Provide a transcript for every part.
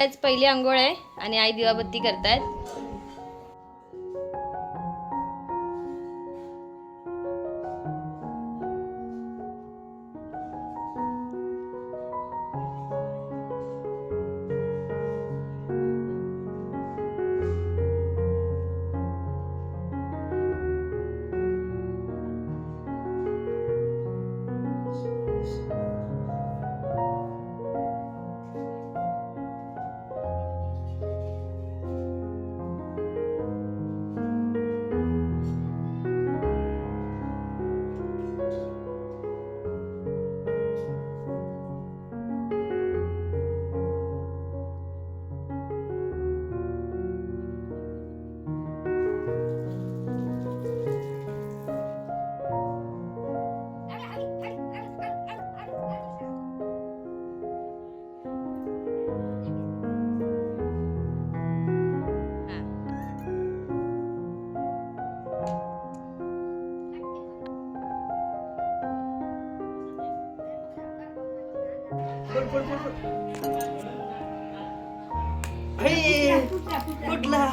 आज पहिली आंघोळ आहे आणि आई दिवाबत्ती करतायत. कुठला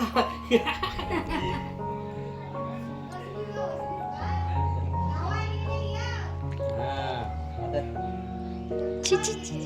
छी छी छी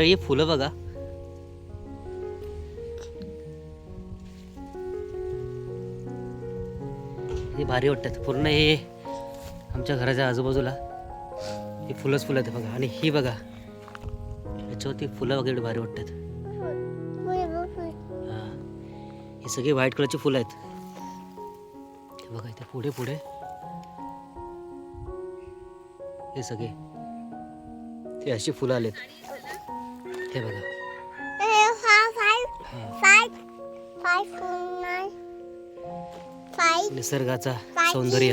मंडळी हे फुलं बघा. हे भारी वाटतात. पूर्ण हे आमच्या घराच्या आजूबाजूला ही फुलंच फुलं आहेत बघा. आणि ही बघा याच्यावरती फुलं वगैरे भारी वाटतात. हे. सगळे व्हाईट कलरची फुलं आहेत. बघा इथे पुढे पुढे. हे सगळे. ते अशी फुलं आलेत. हे बघा. हा निसर्गाचा सौंदर्य.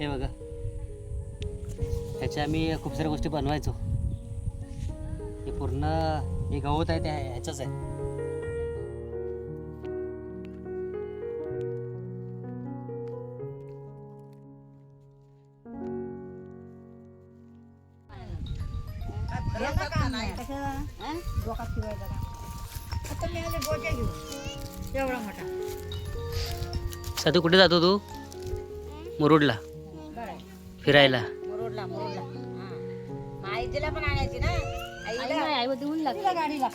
हे बघा. ह्याच्या आम्ही खूप साऱ्या गोष्टी बनवायचो. हे पूर्ण हे गवत आहे ते ह्याचंच आहे. साधू कुठे जातो तू? मुरुडला. फिरायला. मुरुडला मुरुडला. हा. आईला पण आणायची ना? आईला? आई आई ऊन लागते. तिला गाडीला.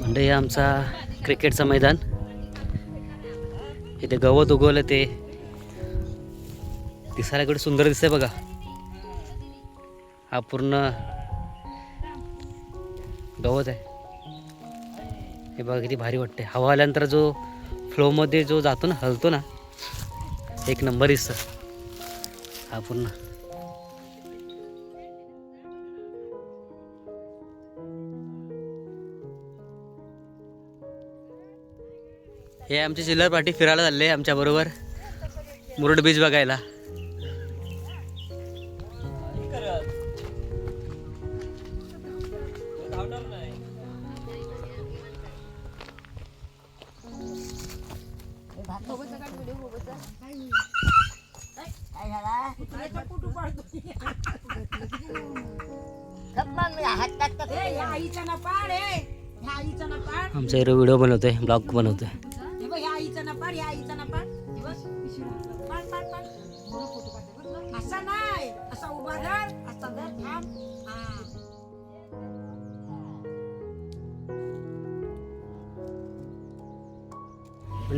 म्हणजे हे आमचा क्रिकेटचं मैदान. इथे गवत उगवलं ते. दिसायला इकडे सुंदर दिसतंय बघा. हा पूर्ण गवत आहे. हे बघा किती भारी वाटते हवा आल्यानंतर जो फ्लोमध्ये जो जातो ना हलतो ना एक नंबर दिसतं हा पूर्ण. हे आमचे चिल्लर पार्टी फिरायला चालले आमच्याबरोबर. मुरुड बीच बघायला. काय झाला हात टाकतात आईचा ना पाड आईचा ना पाड आमचा हिरो व्हिडिओ बनवतोय ब्लॉग बनवतोय.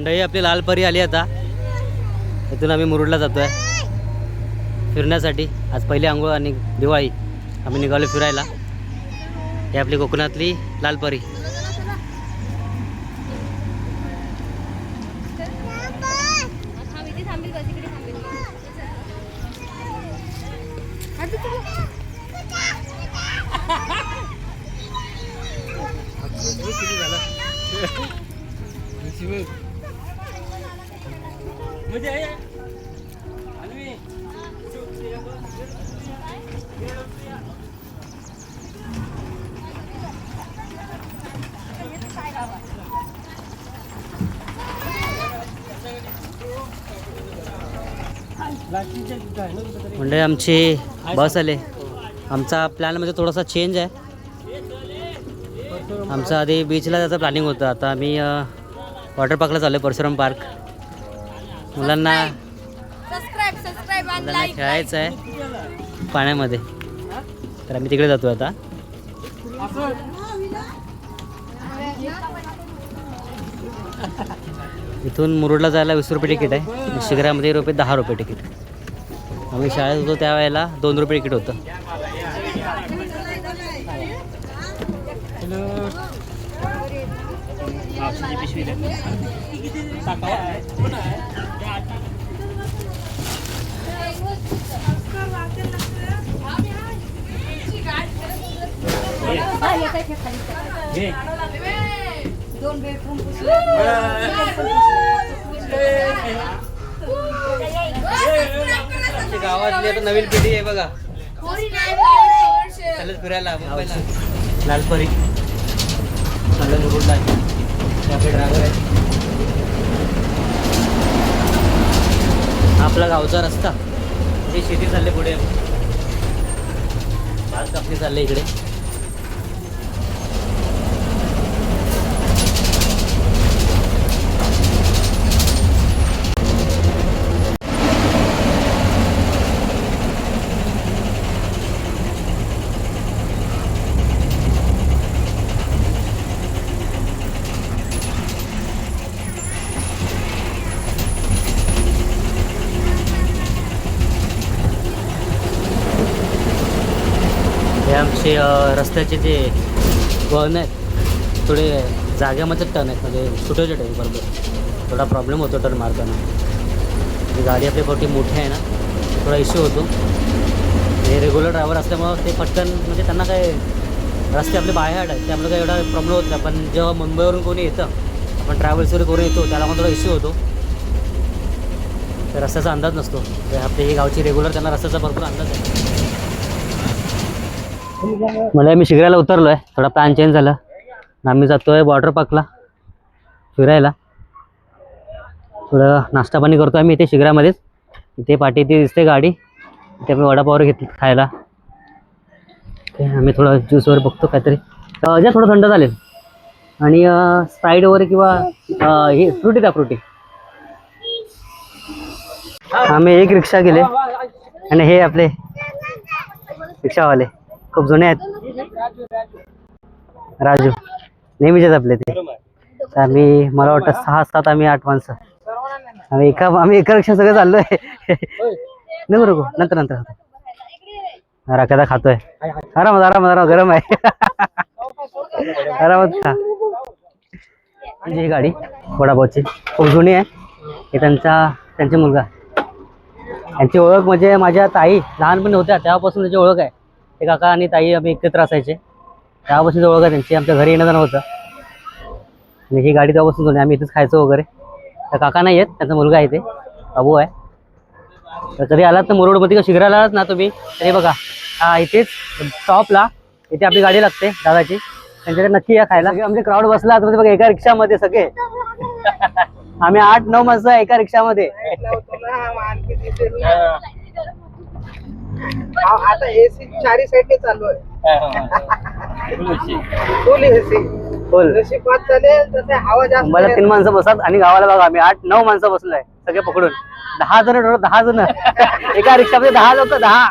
मंडळी आपली लाल परी आली आता. इथून आम्ही मुरुडला जातोय. फिरण्यासाठी. आज पहिली आंघोळ आणि दिवाळी. आम्ही निघालो फिरायला. ही आपली कोकणातली लाल म्हणजे आमची बस आले. आमचा प्लॅन म्हणजे थोडासा चेंज आहे. आमचं आधी बीचला जायचं प्लॅनिंग होतं. आता आम्ही वॉटर पार्कला चाललो परशुराम पार्क मुलांना मुलांना खेळायचं आहे पाण्यामध्ये. तर आम्ही तिकडे जातो आता. इथून मुरुडला जायला वीस रुपये तिकीट आहे. आणि शिगऱ्यामध्ये रुपये दहा रुपये तिकीट आम्ही शाळेत होतो त्यावेळेला दोन रुपये तिकीट होतं. दोन बेडरूम गावातली आता नवीन पिढी आहे बघा. चालेल फिरायला मुंबईला. लालपरी. आहे. हे आपले ड्रायव्हर आहेत हा आपला गावचा रस्ता. इथे शेती चालले पुढे. भात कापणी चालले इकडे. ते रस्त्याचे जे वळण आहेत थोडे जाग्यामध्ये टर्न आहेत म्हणजे छोटे छोटे बरोबर. थोडा प्रॉब्लेम होतो टर्न मारताना. म्हणजे गाडी आपली मोठी मोठी आहे ना थोडा इश्यू होतो. हे रेग्युलर ड्रायव्हर असल्यामुळं ते पटकन म्हणजे त्यांना काय रस्ते आपले बाहेर आहेत त्यामुळे काही एवढा प्रॉब्लेम होत नाही. पण जेव्हा मुंबईवरून कोणी येतं आपण ट्रॅव्हल्स वगैरे करून येतो त्याला पण थोडा इश्यू होतो. तर रस्त्याचा अंदाज नसतो. ते आपली ही गावची रेग्युलर त्यांना रस्त्याचा भरपूर अंदाज आहे. मला मी शिगऱ्याला उतरलो आहे थोडा प्लॅन चेंज झाला. आम्ही जातो आहे वॉटर पार्कला फिरायला. थोडं नाश्ता पाणी करतो आम्ही इथे शिगऱ्यामध्येच. इथे पाठी ती दिसते गाडी. इथे आम्ही वडापावर घेतली खायला. आम्ही थोडं ज्यूस वगैरे बघतो काहीतरी. अजून थोडं थंड चालेल आणि स्प्राईड वगैरे किंवा हे फ्रुटी द्या फ्रुटी आम्ही एक रिक्षा गेले आणि हे आपले रिक्षावाले. खूप जुने आहेत. राजू नेहमीचेच आपले ते. आम्ही मला वाटतं सहा सात आम्ही आठ माणसं आम्ही एका आम्ही एका रिक्षा सगळं चाललोय. नको नको नंतर नंतर खातो. राखादा खातोय. आरामात आरामात आराम गरम आहे. आरामात खा. म्हणजे ही गाडी वडापावची खूप जुनी आहे. हे त्यांचा त्यांचा मुलगा. यांची ओळख म्हणजे माझ्या ताई लहानपणी होत्या तेव्हापासून त्याची ओळख आहे. ते काका आणि ताई आम्ही एकत्र असायचे. तेव्हापासून ओळख आहे त्यांची. आमच्या घरी येणं जाणं होतं. आणि ही गाडी तेव्हापासून आहे. आम्ही इथेच खायचो वगैरे. त्या काका नाही आहेत त्यांचा मुलगा आहे ते. अबू आहे. तर कधी आलात तर मुरुडमध्ये किंवा शिगराला आलात ना तुम्ही? तरी बघा. हा इथेच स्टॉपला इथे आपली गाडी लागते दादाची. त्यांच्याकडे नक्की या खायला. आमचे क्राऊड बसला. आता बघा एका रिक्षामध्ये सगळे. आम्ही आठ नऊ माणसं आहे एका रिक्षामध्ये. आता एसी चारी साईडने चालू आहे. Full AC. बोल जशी पाच चालेल तसे हवा जास्त मला तीन माणसं बसतात आणि गावाला बघा आम्ही आठ नऊ माणसं बसलोय सगळे पकडून. दहा जण ठरव दहा जण. एका रिक्षामध्ये दहा लोक दहा.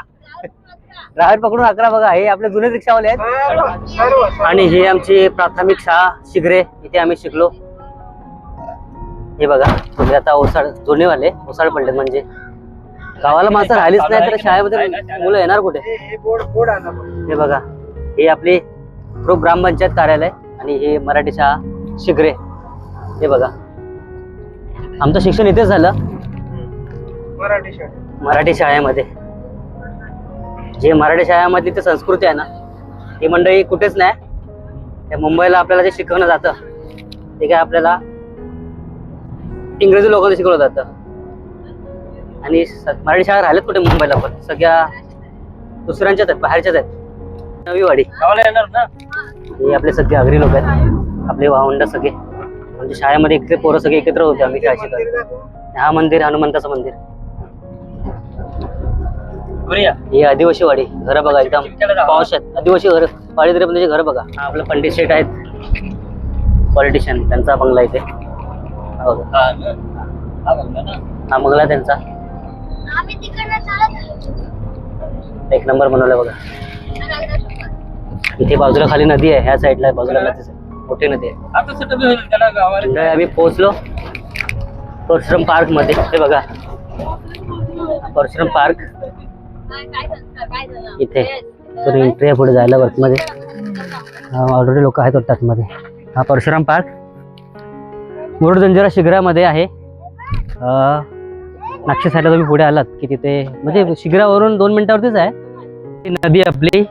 ड्रायव्हर पकडून अकरा बघा हे आपले जुने रिक्षावाले आहेत. आणि ही आमची प्राथमिक शाळा शिगरे इथे आम्ही शिकलो. हे बघा म्हणजे आता ओसाड जुनेवाले ओसाड पडलेत म्हणजे. गावाला माणसं राहिलीच नाही तर शाळेमध्ये मुलं येणार कुठे? हे बोर्ड बोर्ड आणा बघा हे आपली ग्रुप ग्रामपंचायत कार्यालय आणि हे मराठी शाळा शिगरे. हे बघा. आमचं शिक्षण इथेच झालं. मराठी शाळेत मराठी शाळेमध्ये. जे मराठी शाळेमधली ती संस्कृती आहे ना ही मंडळी कुठेच नाही. त्या मुंबईला आपल्याला जे शिकवलं जातं ते काय आपल्याला इंग्रजी लोकांना शिकवलं जातं. आणि मराठी शाळा राहिल्यात कुठे मुंबईला पण? सगळ्या दुसऱ्यांच्याच आहेत बाहेरच्याच आहेत. नवी वाडी. हे आपले सगळे अग्री लोक आहेत. आपले वावंड सगळे. म्हणजे शाळेमध्ये इकडे पोरं सगळे एकत्र होते आम्ही शाळा शिकत हा मंदिर हनुमंताचं मंदिर. हे आदिवासी वाडी. घर बघा एकदम पाऊस आहेत. आदिवासी घर. वाडी तरी घर बघा. आपलं पंडित शेठ आहेत. पॉलिटिशियन त्यांचा बंगला इथे. हा. हा बंगला त्यांचा. आम्ही तिकडनं चालत एक नंबर बनवला बघा. इथे बाजूला खाली नदी आहे ह्या साईडला बाजूला नदी आहे. मोठी नदी आहे. आम्ही पोहोचलो परशुराम पार्कमध्ये. हे बघा. परशुराम पार्क काय काय संस्कार काय झालं इथे. तर एंट्री आहे पुढे जायला वर्कमध्ये ऑलरेडी लोक आहेत वाटतं आतमध्ये हा परशुराम पार्क मुरुड जंजिरा शिगरामध्ये आहे. अं, नागशे साईडला तुम्ही पुढे आलात की तिथे म्हणजे शिगरावरून दोन मिनिटावरतीच आहे. ती नदी आपली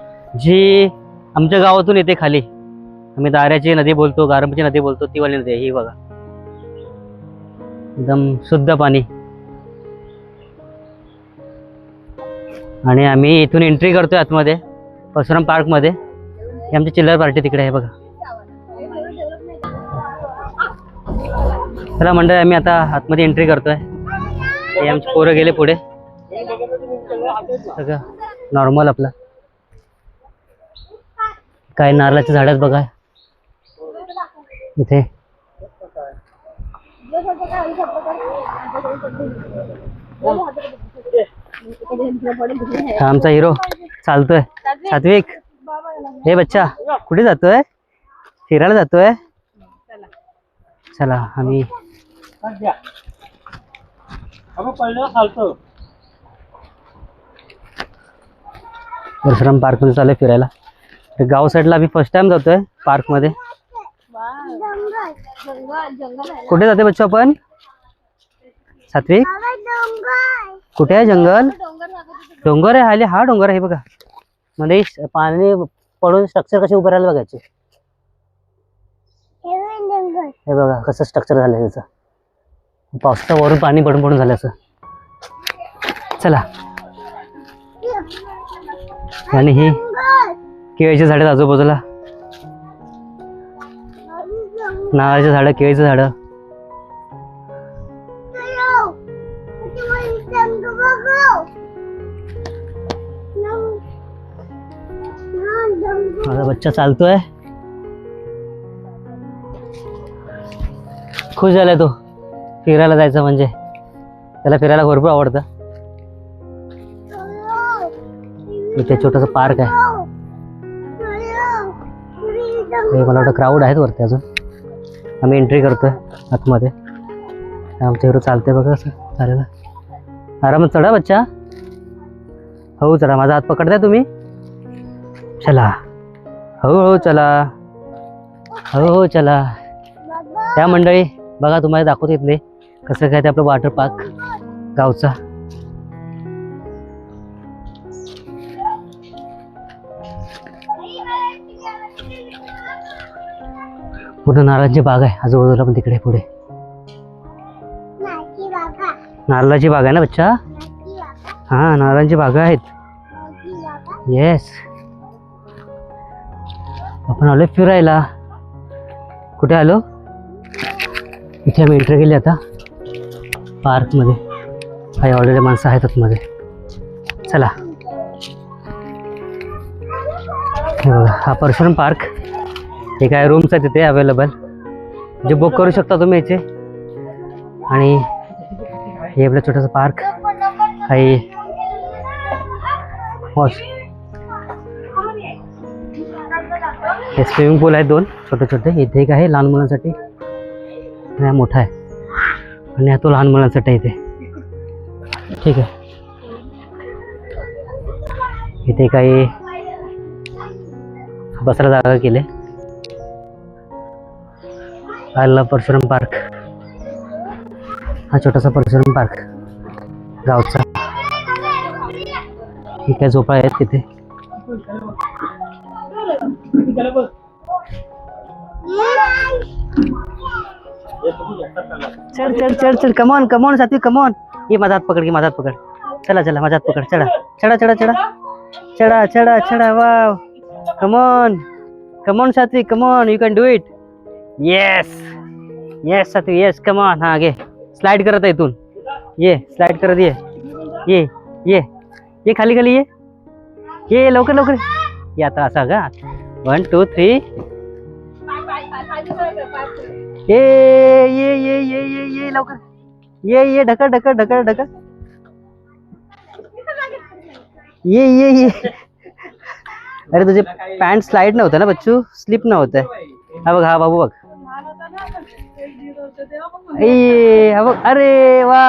जी आमच्या गावातून येते खाली. आम्ही दाऱ्याची नदी बोलतो गारंबची नदी बोलतो ती वाली नदी आहे ही बघा. एकदम शुद्ध पाणी. आणि आम्ही इथून एंट्री करतोय आतमध्ये परशुराम पार्कमध्ये. ही आमची चिल्लर पार्टी तिकडे आहे बघा. चला मंडळी आम्ही आता आतमध्ये एंट्री करतोय. हे आमचे पोरं गेले पुढे. सगळं नॉर्मल आपलं. काय नारळाच्या झाडात बघा. इथे. आमचा हिरो चालतोय. सात्विक हे बच्चा कुठे जातोय? फिरायला जातोय? चला आम्ही परशुराम पार्कमध्ये चालू फिरायला. तर गाव साईडला आम्ही फर्स्ट टाइम जातोय पार्कमध्ये. कुठे जाते बच्चू आपण? सात्विक? कुठे आहे जंगल? डोंगर आहे हाले हा डोंगर आहे बघा. मध्ये पाणी पडून स्ट्रक्चर कसे उभे राहिले बघायचे. हे बघा कसं स्ट्रक्चर झालं त्याचं. पावसाचं वरून पाणी पडून पडून झालं असं. चला. आणि ही केळीच्या झाडं आजूबाजूला. नारळाची झाडं केळीची झाडं. माझा बच्चा चालतोय. खुश झालाय तो. फिरायला जायचं म्हणजे? त्याला फिरायला भरपूर आवडतं. इथे छोटस पार्क आहे. हे मला वाटतं क्राऊड आहेत वरती अजून. आम्ही एंट्री करतोय आतमध्ये. आमच्या हिरो चालतंय बघा असं चालेल आरामात चढा बच्चा. हो चला माझा हात पकडताय तुम्ही? चला. हळूहळू चला. हळूहळू चला. त्या मंडळी बघा तुम्हाला दाखवतो इथले. कसं काय ते आपलं वॉटर पार्क गावचा. पूर्ण नारळाची बाग आहे. आजूबाजूला पण तिकडे पुढे. नारळाची बाग आहे. ना बच्चा? हा नारळांची बागा आहेत. येस आपण आलो फिरायला. कुठे आलो? इथे आम्ही एंट्री केली आता. पार्कमध्ये. काही ऑलरेडी माणसं आहेत आतमध्ये. चला. हे बघा हा परशुराम पार्क. हे काय रूम्स आहेत तिथे अवेलेबल जे बुक करू शकता तुम्ही याचे आणि हे आपलं छोटंसं पार्क. काही वॉश हे स्विमिंग पूल आहेत दोन छोटे छोटे इथे एक आहे लहान मुलांसाठी. हा मोठा आहे. आणि हा तो लहान मुलांसाठी इथे ठीक आहे इथे काही बसरा जागा केले आला परशुराम पार्क हा छोटासा परशुराम पार्क गावचा ही काय झोपा आहेत तिथे चढ चढ चढ चढ कमॉन कमॉन साथी कमॉन ये माझा हात पकड ये माझा हात पकड. चला चला माझा हात पकड. चढा. चढा चढा चढा. चढा चढा चढा wow come on come on साथी come on you can do it yes yes साथी येस कमॉन हा घे. स्लाइड करत आहे इथून. ये स्लाइड करत ये. ये ये. ये खाली खाली ये. ये लवकर लवकर. ये आता असा का वन टू थ्री ये ये ये ये ये ये लवकर. ये ये ढकल ढकल ढकल ढकल ये ये ये. अरे तुझे पॅन्ट स्लाइड नव्हतं ना बच्चू? स्लिप नव्हतं. हा बघ हा बाबू बघ. ए हा बघ. अरे वा.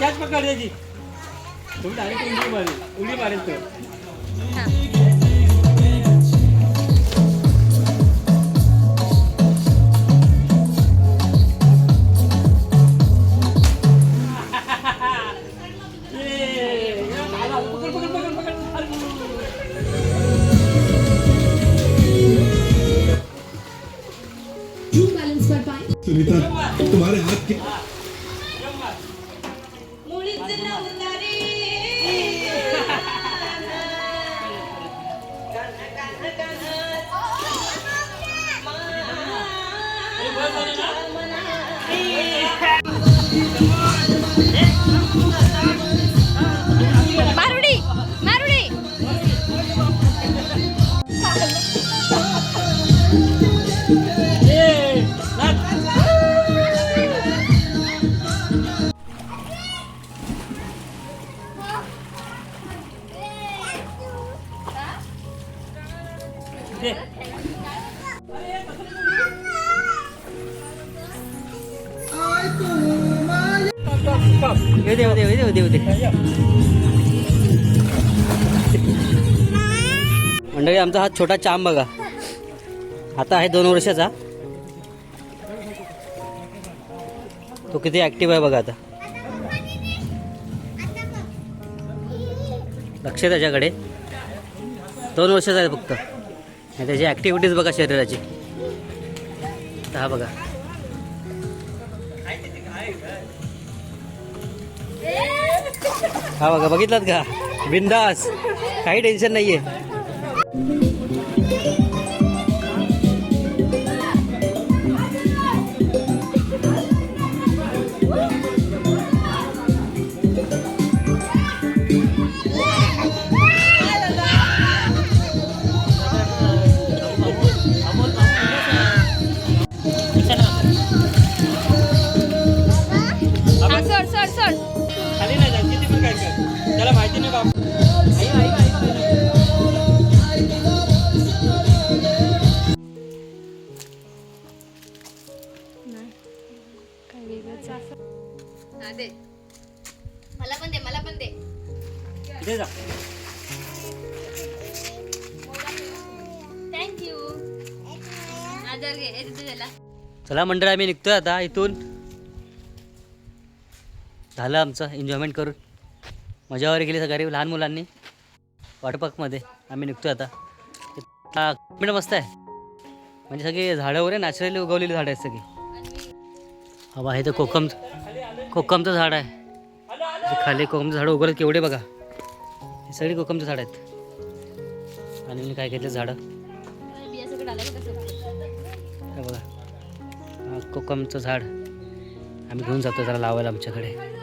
त्याच पकड त्याची. तुम्ही डायरेक्ट उडी मारेल. उडी मारेल तो सुनीता तुम्हारे हाथ के मारुडी मंडळी आमचा हा छोटा चाम बघा. आता आहे दोन वर्षाचा. तो किती ऍक्टिव्ह आहे बघा आता. लक्ष आहे त्याच्याकडे. दोन वर्षाचा आहे फक्त. आणि त्याची ॲक्टिव्हिटीज बघा शरीराची. हा बघा. हा बघा बघितलात का? बिंदास. काही टेन्शन नाहीये. मंडळ आम्ही निघतोय आता इथून. झालं आमचं एन्जॉयमेंट करून. मजा वगैरे केली सगळी लहान मुलांनी. वॉटरपार्कमध्ये आम्ही निघतोय आता. क्लायमेट मस्त आहे. म्हणजे सगळी झाडं वगैरे नॅचरली उगवलेली झाडं आहेत सगळी. हवा आहे तर कोकम कोकमचं झाड आहे. खाली कोकमचं झाडं उगवलं केवढे बघा. हे सगळी कोकमचं झाड आहेत. आणि मी काय घेतलं झाडं? कोकमचं झाड. आम्ही घेऊन जातो जरा लावायला आमच्याकडे.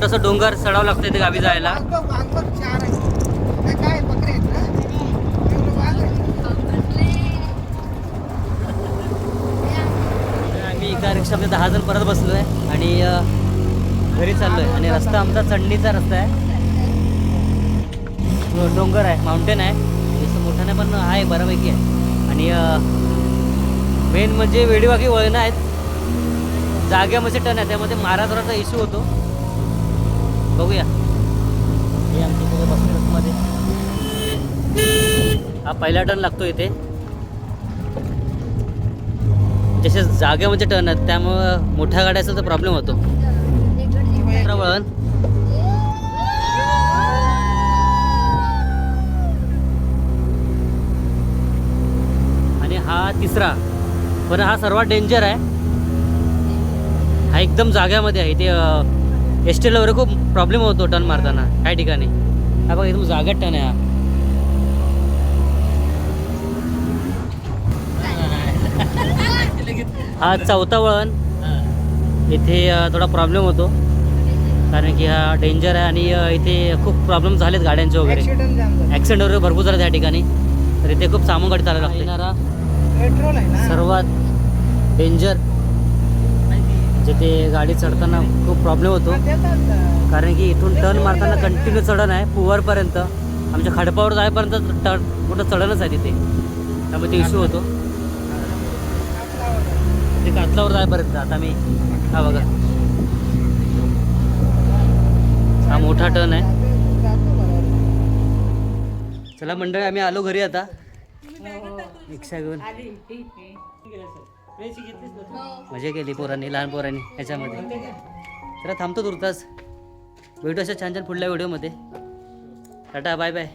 छोटस डोंगर चढावं लागतं इथे गावी जायला. आम्ही एका रिक्षामध्ये दहा जण परत बसलो आहे आणि घरी चाललो आहे आणि रस्ता आमचा चढणीचा रस्ता आहे. डोंगर आहे माउंटेन आहे. जसं मोठ्याने पण आहे बऱ्यापैकी आहे. आणि मेन म्हणजे वेडीवागी वळणं आहेत. जाग्यामध्ये टन आहे त्यामध्ये महाराष्ट्राचा इश्यू होतो. बघूया. हे आमच्या हा पहिला टर्न लागतो इथे. जसे जागेमध्ये टर्न आहेत त्यामुळं मोठ्या गाड्या असेल तर प्रॉब्लेम होतो. वळण. आणि हा तिसरा. पण हा सर्वात डेंजर आहे. हा एकदम जाग्यामध्ये आहे. ते एस टीला वगैरे खूप प्रॉब्लेम होतो टर्न मारताना काही ठिकाणी. हा बघा एकदम जाग्यात टर्न आहे हा. हा चौथा वळण. इथे थोडा प्रॉब्लेम होतो. कारण की हा डेंजर आहे आणि इथे खूप प्रॉब्लेम झालेत गाड्यांचे वगैरे. ॲक्सिडेंट वगैरे भरपूर झाले त्या ठिकाणी. तर इथे खूप सामान गाडी चालायला लागते. सर्वात डेंजर म्हणजे जिथे गाडी चढताना खूप प्रॉब्लेम होतो. कारण की इथून टर्न मारताना कंटिन्यू चढण आहे पुवरपर्यंत. आमच्या खडपावर जायपर्यंत टर्न कुठं चढणच आहे तिथे. त्यामुळे ते इश्यू होतो. ते कातलावर जायपर्यंत आता मी हा बघा. हा मोठा टर्न आहे. चला मंडळी आम्ही आलो घरी आता. रिक्षा घेऊन. मजा केली पोरांनी लहान पोरांनी ह्याच्यामध्ये चला थांबतो तुर्तास भेटू अशा छान छान पुढल्या व्हिडिओमध्ये. Tata bye bye.